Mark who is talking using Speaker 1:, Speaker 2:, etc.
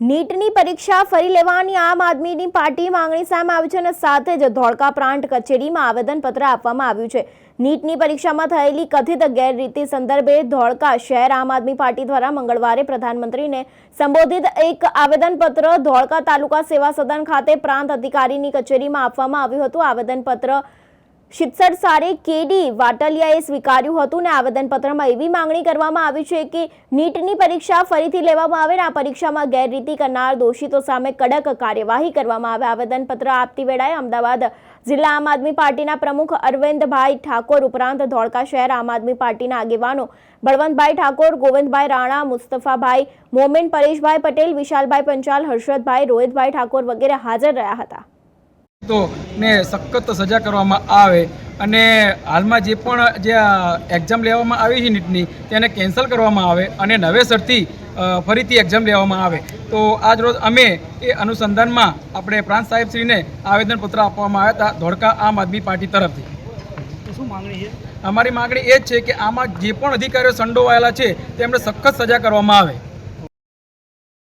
Speaker 1: નીટની પરીક્ષા ફરી લેવાની આમ આદમીની પાર્ટી માંગણી સામે આવી છે અને સાથે જ ધોળકા પ્રાંત કચેરીમાં આવેદનપત્ર આપવામાં આવ્યું છે. નીટની પરીક્ષામાં થયેલી કથિત ગેરરીતિ સંદર્ભે ધોળકા શહેર આમ આદમી પાર્ટી દ્વારા મંગળવારે પ્રધાનમંત્રીને સંબોધિત એક આવેદનપત્ર ધોળકા તાલુકા સેવા સદન ખાતે પ્રાંત અધિકારીની કચેરીમાં આપવામાં આવ્યું હતું. આવેદનપત્ર શિક્ષણ સારે કેડી વાટલિયાએ સ્વીકાર્યું હતું ને આવેદનપત્રમાં એવી માંગણી કરવામાં આવી છે કે નીટની પરીક્ષા ફરીથી લેવામાં આવે ને આ પરીક્ષામાં ગેરરીતિ કરનાર દોષિતો સામે કડક કાર્યવાહી કરવામાં આવે. આવેદનપત્ર આપતી વેળાએ અમદાવાદ જિલ્લા આમ આદમી પાર્ટીના પ્રમુખ અરવિંદભાઈ ઠાકોર ઉપરાંત ધોળકા શહેર આમ આદમી પાર્ટીના આગેવાનો બળવંતભાઈ ઠાકોર, ગોવિંદભાઈ રાણા, મુસ્તફાભાઈ મોમેન, પરેશભાઈ પટેલ, વિશાલભાઈ પંચાલ, હર્ષદભાઈ રોહિતભાઈ ઠાકોર વગેરે હાજર રહ્યા હતા.
Speaker 2: તો ને સખત સજા કરવામાં આવે અને હાલમાં જે પણ જે એક્ઝામ લેવામાં આવી છે નીટની તેને કેન્સલ કરવામાં આવે અને નવેસરથી ફરીથી એક્ઝામ લેવામાં આવે. તો આજ રોજ અમે એ અનુસંધાનમાં આપણે પ્રાંત સાહેબશ્રીને આવેદનપત્ર આપવામાં આવ્યા હતા ધોળકા આમ આદમી પાર્ટી તરફથી.
Speaker 3: શું માંગણી છે?
Speaker 2: અમારી માગણી એ જ છે કે આમાં જે પણ અધિકારીઓ સંડોવાયેલા છે તેમને સખત સજા કરવામાં આવે.